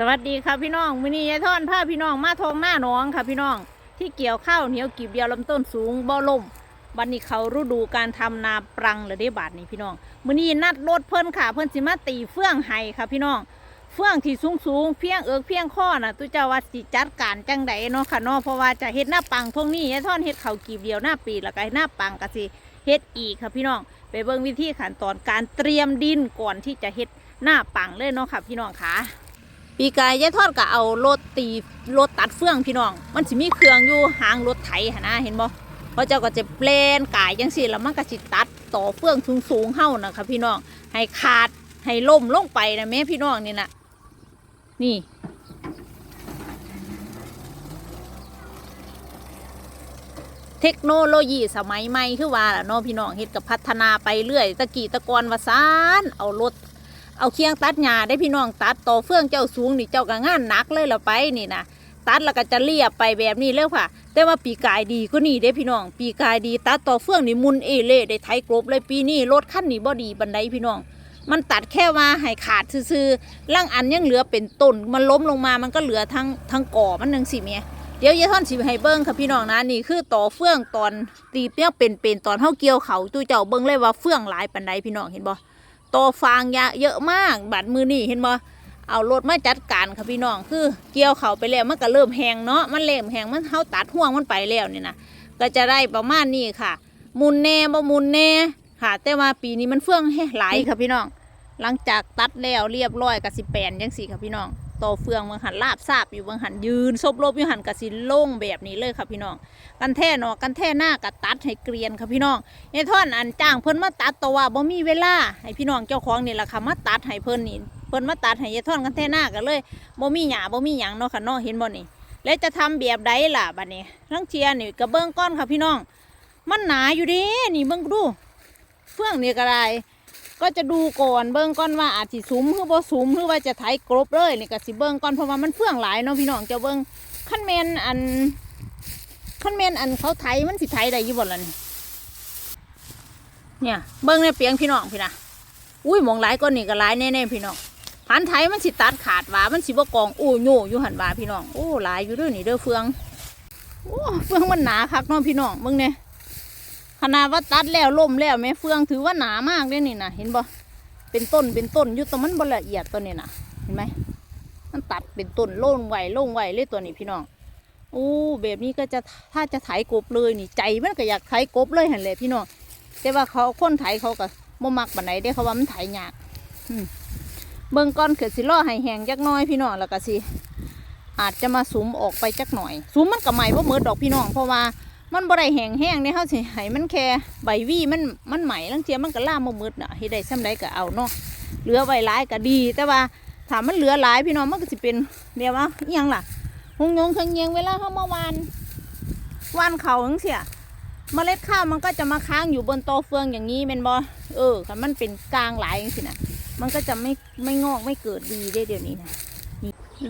สวัสดีค่ะพี่น้องมื้อนี้ยายท่อนพาพี่น้องมาทองหน้าน้องค่ะพี่น้องที่เกี่ยวข้าวเหนียวกีบเดียวลำต้นสูงบ่ล่มบันนี้เขาฤดูการทำนาปรังเลยได้บาทนี้พี่น้องมื้อนี้นัดรถเพิ่นค่ะ เพิ่นสิมาตีเฟื่องไห้ค่ะพี่น้องเฟื่องที่สูงสูงเพียงเอิกเพียงข้อน่ะตุเจ้าว่าสิจัดการจังใดเนาะค่ะเนาะเพราะว่าจะเฮ็ดหน้าปังทงนี้ยายท่อนเฮ็ดเขากีบเดียวหน้าปีแล้วก็หน้าปังก็สิเฮ็ดอีกค่ะพี่น้องไปเบิ่งวิธีขั้นตอนการเตรียมดินก่อนที่จะเฮ็ดหน้าปังเลยเนาะค่ะพี่น้องค่ะ ปีกายยายทอดก็เอารถตีรถตัดเฟื่องพี่น้อง มันสิมีเครื่องอยู่หางรถไถหนะเห็นบ่เพราะเจ้าก็จะเปลนกายจังสี่แล้วมันก็สิตัดต่อเฟื่องสูงสูงเฮานะคะพี่น้องให้ขาดให้ล่มลงไปนะแม่พี่น้องนี่นะนี่เทคโนโลยีสมัยใหม่คือว่าล่ะเนาะพี่น้องเฮ็ดกับพัฒนาไปเรื่อยตะกี้ตะกอนวาซานเอารถ เอาเคียงตัดหญ้าได้พี่น้องตัดต่อเฟื่องเจ้าสูงนี่เจ้าก็งานหนักเลยละไปนี่นะตัดแล้วก็จะเรียบไปแบบนี้เลยค่ะ แต่ว่าปีกายดีก็นี่ได้พี่น้อง ปีกายดีตัดต่อเฟื่องนี่มุนเอเล่ได้ไถกรบเลยปีนี้รถขั้นนี่บ่ดีบันไดพี่น้อง มันตัดแค่ว่าให้ขาดซื่อๆล่างอันยังเหลือเป็นต้นมันล้มลงมามันก็เหลือทั้งทั้งก่อมันหนึ่งสิเมียเดี๋ยวยายท่อนสิให้เบิ้งค่ะพี่น้องนะนี่คือต่อเฟื่องตอนตีเปี้ยเป็นเป็นตอนเท่าเกี่ยวเขาตู้เจ้าเบิ้งเลยว่าเฟื่องหลายปันไดพี่น้องเห็นบ่ โตฟางยาเยอะมากบัดมือนี่เห็นบ่เอารถมาจัดการค่ะพี่น้องคือเกี่ยวเขาไปแล้วมันก็เริ่มแหงเนาะมันเริ่มแหงมันเฮาตัดห่วงมันไปแล้วนี่นะก็จะได้ประมาณนี้ค่ะ มุนแน่บ่มุนแน่ค่ะ แต่ว่าปีนี้มันเฟื่องแห้หลายค่ะพี่น้อง หลังจากตัดแล้วเรียบร้อยกับสิแปนยังสี่ค่ะพี่น้อง ตอเฟืองบางหันลาบซาบอยู่บางหันยืนซบลบอยู่หันก็สิโล่งแบบนี้เลยค่ะพี่น้อง กันแท่เนาะกันแท่หน้าก็ตัดให้เกรียนค่ะพี่น้องไอ้ท่อนอันจ้างเพิ่นมาตัดตัวว่าบ่มีเวลาให้พี่น้องเจ้าของนี่แหละค่ะมาตัดให้เพิ่นนี่เพิ่นมาตัดให้ยายท่อนกันแท่หน้ากันเลยบ่มีหญ้าบ่มีหยังเนาะค่ะเนาะเห็นบ่นี่แล้วจะทำแบบใดล่ะบัดนี้ทั้งเชียนี่กระเบื้องก้อนค่ะพี่น้อง มันหนาอยู่ด้นี่เบิ่งดูเฟื่องนี่ก็ได้ ก็จะดูก่อนเบิ่งก้อนว่าอาจสิสุมหรือบ่สุมหรือว่าจะไถกรบเลยนี่ก็สิเบิ่งก้อนเพราะว่ามันเฟื่องหลายเนาะพี่น้องจะเบิ่งขั้นแมนอันขั้นแมนอันเขาไถมันสิไถได้ยู่บ่ล่ะนี่เนี่ยเบิ้งในเปียงพี่น้องพี่นะอุ้ยมองหลายก้อนนี่ก็หลายแน่ๆพี่น้องพันไทยมันสิตัดขาดหว่ามันสิบ่กองอู้โย่อยู่หันหว่าพี่น้องโอ้หลายอยู่ด้วยนี่เด้อเฟืองโอ้เฟืองมันหนาคักเน้องพี่น้องเบิ้งเนี่ย ขนาดว่าตัดแล้วล่มแล้วแม่เฟืองถือว่าหนามากเลยนี่นะเห็นบ่เป็นต้นเป็นต้นอยู่แตัวมันบละเอียดตัวนี้นะเห็นไหมมันตัดเป็นต้นโล่งไหวโล่งไหวเลยตัวนี้พี่น้องโอ้แบบนี้ก็จะถ้าจะไถกบเลยนี่ใจมันก็อยากไถกบเลยเหันเลยพี่น้องแต่ว่าเขาคนไถเขาก็บ่มักปานไหนเด้เขาว่ามันไถยากอืมเบิ่งก่อนเกิดสิล่อให้แห้งจักน้อยพี่น้องแล้วก็สิอาจจะมาสุมออกไปจักหน่อยสุมมันก็ใหม่บ่เมือดอกพี่น้องเพราะว่า มันบ่ได้แห้งแห้งเนี่ยเฮาสิให้มันแค่ใบวี่มันมันใหม่ลังเทียมันก็ล่ามบ่มืดน่ะเฮ็ดได้ซ้ำใดก็เอาเนาะเหลือไว้หลายก็ดี แต่ว่าถ้ามันเหลือหลายพี่น้องมันก็สิเป็นเรียกว่าอิหยังล่ะหงยงเคงเยียงเวลาเฮามาหวานวานเขาจังซี่เมล็ดข้าวมันก็จะมาค้างอยู่บนโตเฟืองอย่างนี้เป็นบอเออค่ะมันเป็นกลางหลายอย่างสินะมันก็จะไม่ไม่งอกไม่เกิดดีได้เดี๋ยวนี้นะ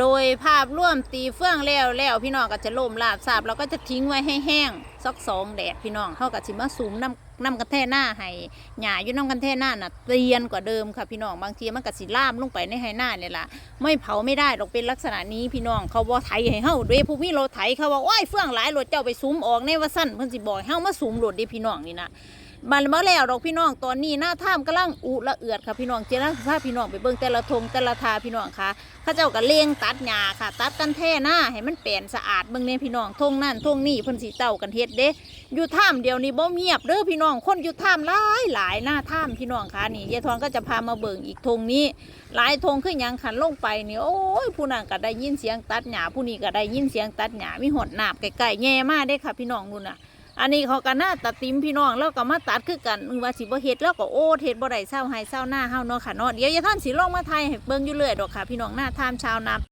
โดยภาพร่วมตีเฟืองแล้วแล้วพี่น้องก็จะล่มลาบสาบเราก็จะทิ้งไว้ให้แห้งสักสองแดดพี่น้องเท่ากับสิมาสูมน้ำน้ำกันแท่หน้าให้หญ้าอยู่น้ำกันแท่หน้าน่ะเตียนกว่าเดิมค่ะพี่น้องบางทีมันก็สิล่ามลงไปในให้หน้าเนี่ยล่ะไม่เผาไม่ได้หรอกเป็นลักษณะนี้พี่น้องเขาบ่ไถให้เฮาด้วยผู้มีรถไถเขาว่าโอ้ยเฟื่องหลายรถเจ้าไปซุ้มออกในว่าสั้นเพิ่นสิบอกให้เฮามาซุ้มรถเด้พี่น้องนี่นะ บันบ่แล้วดอกพี่น้องตอนนี้หน้าถ้ำกำลังอุละเอือดค่ะพี่น้องเจริญภาพพี่น้องไปเบิ่งแต่ละทงแต่ละทาพี่น้องค่ะเขาเจ้าก็เลี้ยงตัดหญ้าค่ะ ตัดกันแท่หน้าให้มันเปลี่ยนสะอาดเบิ่งเนี่ยพี่น้องทงนั่นทงนี่เพิ่นสิเจ้ากันเฮ็ดเด้อยู่ถ้ำเดียวนี้บ่เงียบเด้อพี่น้องคนอยู่ถ้ำหลายหลายหน้าถ้ำพี่น้องค่ะนี่ยายทองก็จะพามาเบิ่งอีกธงนี้ หลายธงขึ้นยังขันลงไปนี่โอ้ยผู้นั้นก็ได้ยินเสียงตัดหญ้าผู้นี้ก็ได้ยินเสียงตัดหญ้ามีหดหนาบไก่ๆแง่มากได้ค่ะ พี่น้องนู่นน่ะ อันนี้เขาก็หน้าตัดติมพี่น้องแล้วก็มาตัดคือกันมึงว่าสิบ่เฮ็ดแล้วก็โอ้เฮ็ดบ่ได้เศร้าหายเศร้าหน้าเฮาเนาะค่ะเนาะเดี๋ยวยายท่านสิลองมาไทยให้เบิ่งอยู่เรื่อยดอกค่ะ พี่น้องหน้าทามชาวนา